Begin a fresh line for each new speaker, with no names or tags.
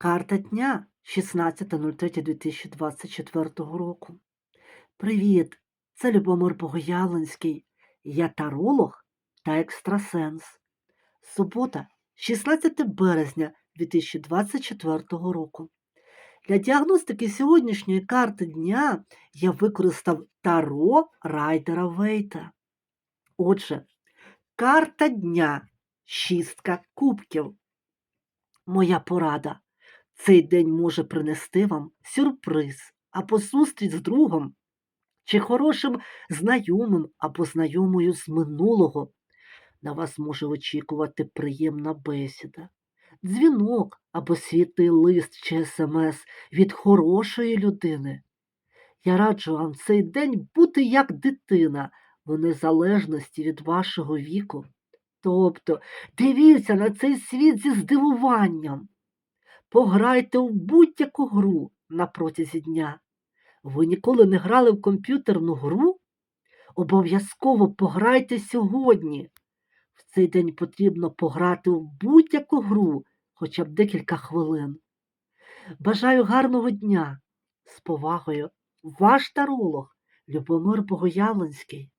Карта дня 16.03.2024 року. Привіт! Це Любомир Богоявленський. Я таролог та екстрасенс. Субота, 16 березня 2024 року. Для діагностики сьогоднішньої карти дня я використав Таро Райдера Вейта. Отже, карта дня шістка кубків. Моя порада. Цей день може принести вам сюрприз або зустріч з другом чи хорошим знайомим або знайомою з минулого. На вас може очікувати приємна бесіда, дзвінок або світлий лист чи смс від хорошої людини. Я раджу вам цей день бути як дитина в незалежності від вашого віку. Тобто дивіться на цей світ зі здивуванням. Пограйте в будь-яку гру на протязі дня. Ви ніколи не грали в комп'ютерну гру? Обов'язково пограйте сьогодні. В цей день потрібно пограти в будь-яку гру хоча б декілька хвилин. Бажаю гарного дня. З повагою, ваш таролог Любомир Богоявленський.